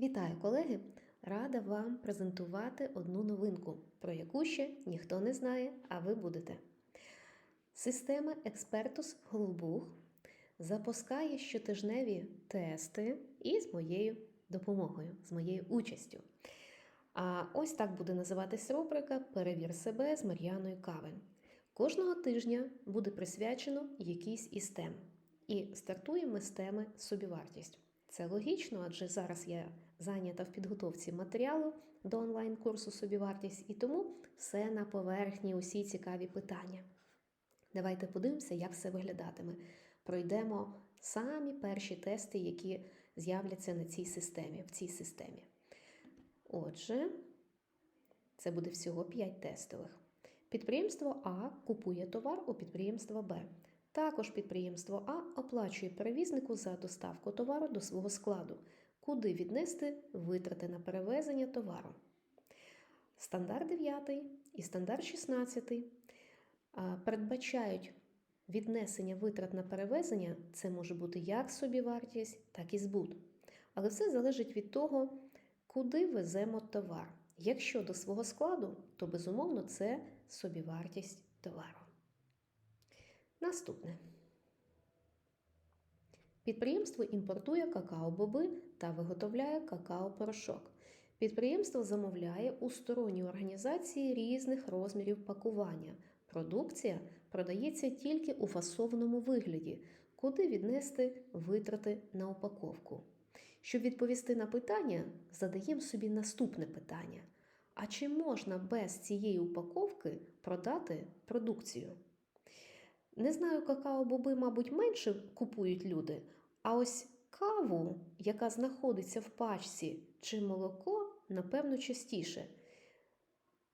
Вітаю, колеги! Рада вам презентувати одну новинку, про яку ще ніхто не знає, а ви будете. Система Експертус Голубух запускає щотижневі тести і з моєю допомогою, з моєю участю. А ось так буде називатись рубрика Перевір себе з Мар'яною Кави. Кожного тижня буде присвячено якійсь із тем. І стартуємо з теми собівартість. Це логічно, адже зараз я зайнята в підготовці матеріалу до онлайн-курсу собівартість, і тому все на поверхні, усі цікаві питання. Давайте подивимося, як все виглядатиме. Пройдемо самі перші тести, які з'являться на цій системі, в цій системі. Отже, це буде всього 5 тестових. Підприємство А купує товар у підприємства Б. Також підприємство А оплачує перевізнику за доставку товару до свого складу, куди віднести витрати на перевезення товару. Стандарт 9 і стандарт 16 передбачають віднесення витрат на перевезення, це може бути як собівартість, так і збут. Але все залежить від того, куди веземо товар. Якщо до свого складу, то безумовно це собівартість товару. Наступне. Підприємство імпортує какао-боби та виготовляє какао-порошок. Підприємство замовляє у сторонній організації різних розмірів пакування. Продукція продається тільки у фасованому вигляді, куди віднести витрати на упаковку. Щоб відповісти на питання, задаємо собі наступне питання: а чи можна без цієї упаковки продати продукцію? Не знаю, какао-боби, мабуть, менше купують люди, а ось каву, яка знаходиться в пачці, чи молоко, напевно, частіше.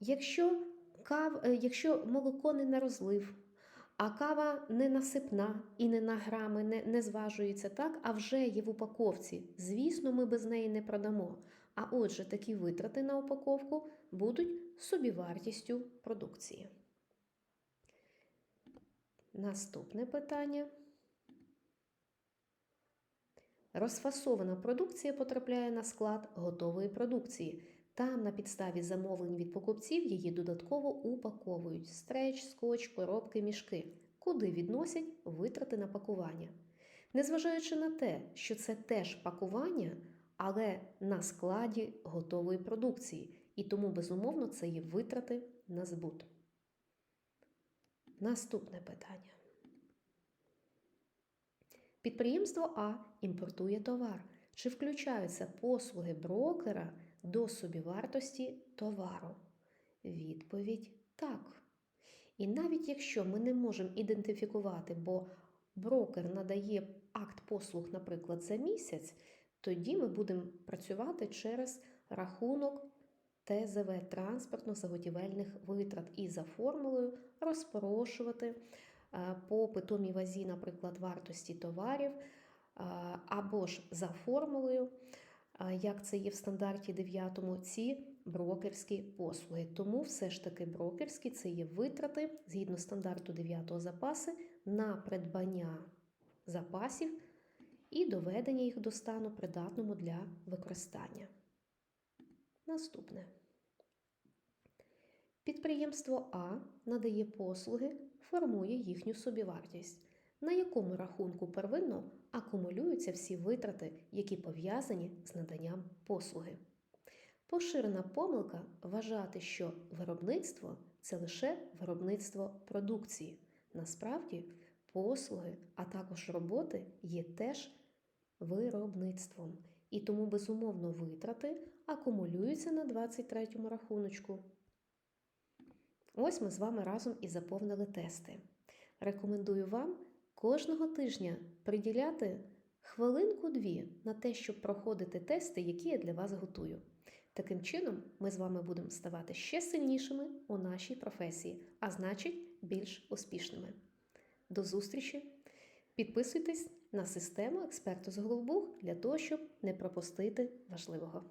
Якщо, кав... е, якщо молоко не на розлив, а кава не насипна і не на грами, не, не зважується так, а вже є в упаковці. Звісно, ми без неї не продамо. А отже, такі витрати на упаковку будуть собівартістю продукції. Наступне питання. Розфасована продукція потрапляє на склад готової продукції. Там на підставі замовлень від покупців її додатково упаковують стреч, скотч, коробки, мішки, куди відносять витрати на пакування. Незважаючи на те, що це теж пакування, але на складі готової продукції, і тому, безумовно, це є витрати на збут. Наступне питання. Підприємство А імпортує товар. Чи включаються послуги брокера до собівартості товару? Відповідь так. І навіть якщо ми не можемо ідентифікувати, бо брокер надає акт послуг, наприклад, за місяць, тоді ми будемо працювати через рахунок ТЗВ транспортно-заготівельних витрат і за формулою розпорошувати по питомій вазі, наприклад, вартості товарів, або ж за формулою, як це є в стандарті 9, ці брокерські послуги. Тому все ж таки брокерські це є витрати згідно стандарту 9 запаси на придбання запасів і доведення їх до стану придатному для використання. Наступне. Підприємство А надає послуги, формує їхню собівартість, на якому рахунку первинно акумулюються всі витрати, які пов'язані з наданням послуги. Поширена помилка вважати, що виробництво це лише виробництво продукції. Насправді, послуги, а також роботи є теж виробництвом. І тому, безумовно, витрати акумулюються на 23 му рахуночку. Ось ми з вами разом і заповнили тести. Рекомендую вам кожного тижня приділяти хвилинку-дві на те, щоб проходити тести, які я для вас готую. Таким чином, ми з вами будемо ставати ще сильнішими у нашій професії, а значить, більш успішними. До зустрічі! Підписуйтесь на систему експерту з Голубух для того, щоб не пропустити важливого.